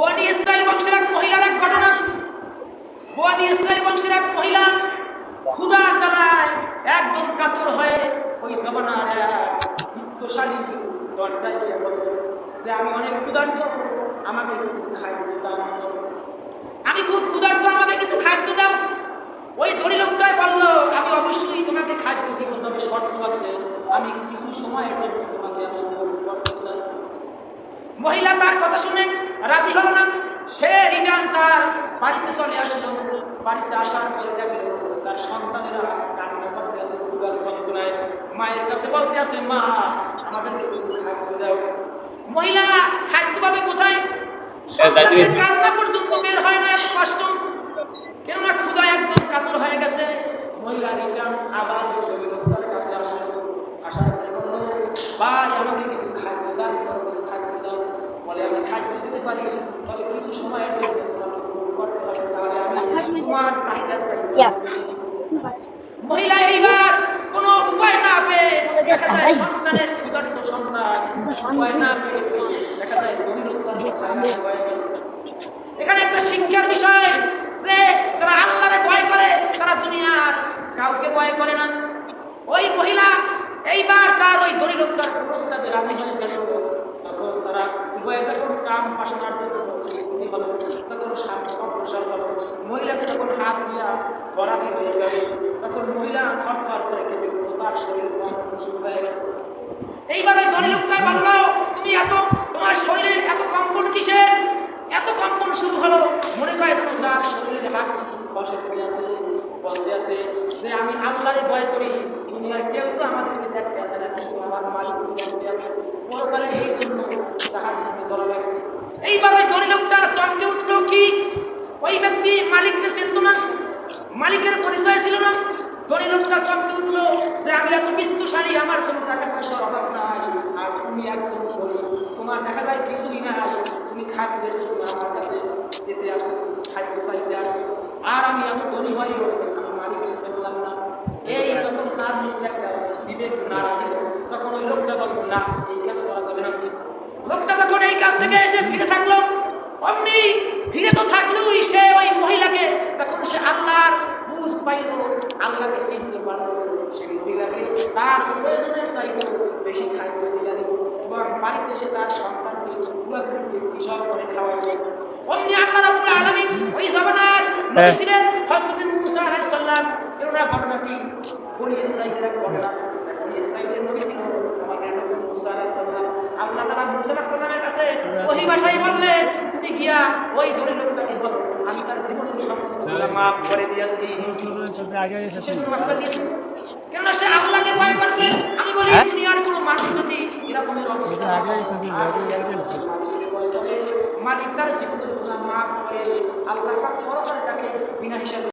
বনি ইসরায়েল বংশের এক মহিলার এক ঘটনা। বনি ইসরায়েল বংশের এক মহিলা ক্ষুধা জ্বালায় একদম কাতর হয়ে ওই জমানার এক বিত্তশালী দরজায় গিয়ে বলল যে আমি অনেক ক্ষুধার্ত, আমাকে কিছু খাদ্য দাও। আমি খুব ক্ষুধার্ত, আমাকে কিছু খাদ্য দাও? ওই ধনী লোকটাই বলল, আমি অবশ্যই তোমাকে খাদ্য দিব, তবে শর্ত আছে। আমি কিছু জন্য তোমাকে আমি করতে চাই। মহিলা তার কথা শুনে রাজি হল না। সে রিটার্ন তার বাড়িতে চলে আসলো। বাড়িতে আসার পরে দেখল তার সন্তানেরা কান্না করতে আছে ক্ষুধার যন্ত্রণায়। মায়ের কাছে বলতে আছে মা আমাদেরকে কিছু খাদ্য দাও মহিলা খাদ্য পাবে কোথায়? কান্না পর্যন্ত বের হয় না এত কষ্ট। কেননা ক্ষুধা একদম কাতর হয়ে গেছে। মহিলা রিটার্ন আবার কাছে আসলো। আসার ভাই আমাকে কিছু খাদ্য দাও কিছু খাদ্য দাও বলে আমি খাদ্য দিতে পারি তবে কিছু সময়ের জন্য তোমাকে ভোগ করতে হবে তাহলে আমি তোমার চাহিদা মহিলা এইবার কোনো উপায় না পেয়ে দেখা যায় সন্তানের ক্ষুধার্ত সন্তান উপায় না পেয়ে দেখা যায়। এখানে একটা শিক্ষার বিষয় যে যারা আল্লাহরে ভয় করে তারা দুনিয়ার কাউকে ভয় করে না। ওই মহিলা এইবার তার ওই লোকটার প্রস্তাবে রাজি হয়ে গেল। মহিলাকে যখন হাত দিয়া বরাদি হয়ে গেল তখন মহিলা থরথর করে কেটে তার শরীর শুরু হয়ে গেল। এইভাবে ধনী লোকটাই বলল তুমি এত, তোমার শরীরে এত কম্পন কিসের? এত কম্পন শুরু হলো? মনে করে যেন যার শরীরে হাত বসে চলে আছে বলতে আছে যে, আমি আল্লাহরে ভয় করি, দুনিয়ার কেউ তো আমাদেরকে দেখতে আসে না, কিন্তু আমার মালিক দেখতে আছে পরকালে এই জন্য তাহার জ্বলা এইবার ওই লোকটা চমকে উঠল কি? ওই ব্যক্তি মালিককে চিনত না, মালিকের পরিচয় ছিল না। ধনী লোকটা চমকে উঠল যে, আমি এত বিত্তশালী আমার কোনো টাকা পয়সার অভাব নাই, আর তুমি একদম গরিব তোমার দেখা যায় কিছুই নাই। তুমি খাদ্যের জন্য আমার কাছে যেতে আসছো, খাদ্য চাইতে আসছো। আর আমি এত ধনী হইও আমি মালিকের চিনলাম না। এই যখন তার মধ্যে একটা বিবেক নাড়া দিল তখন ওই লোকটা বলল, না, এই কাজ করা যাবে না। লোকটা যখন এই কাজ থেকে এসে ফিরে থাকল। অমনি ফিরে তো থাকলোই সে ওই মহিলাকে তখন সে আল্লাহর বুঝ পাইল আল্লাহকে চিনতে পারল সে মহিলাকে তার প্রয়োজনের চাইতে বেশি খাদ্য দিয়ে দিল এবং বাড়িতে এসে তার সন্তানকে পুরাতনকে কিশোর করে খাওয়াইল অমনি আল্লাহ রাব্বুল আলামিন ওই জামানার নবী ছিলেন হযরত মুসা আলাইহিস সালাম কেননা ঘটনাটি বনি ইসরাইলের এক ঘটনা বনি ইসরাইলের নবী আমাদের নবী মুসা আলাইহিস সালাম আল্লাহ তাআলা মুসা আলাইহিস সালামের কাছে ওহী পাঠাই বললেন তুমি গিয়া ওই দড়ি লোকটাকে বলো আমি তার জীবনের সমস্ত মাফ করে দিয়েছি। সেজন্য মাফ করে দিয়েছি? কেননা সে আল্লাহকে ভয় করছে। আমি বলি হ্যাঁ? দুনিয়ার কোনো মানুষ যদি এরকমের অবস্থা হয়, আর মালিক তার জীবনের মাফ করে আল্লাহ পরকালে তাকে বিনা হিসাবে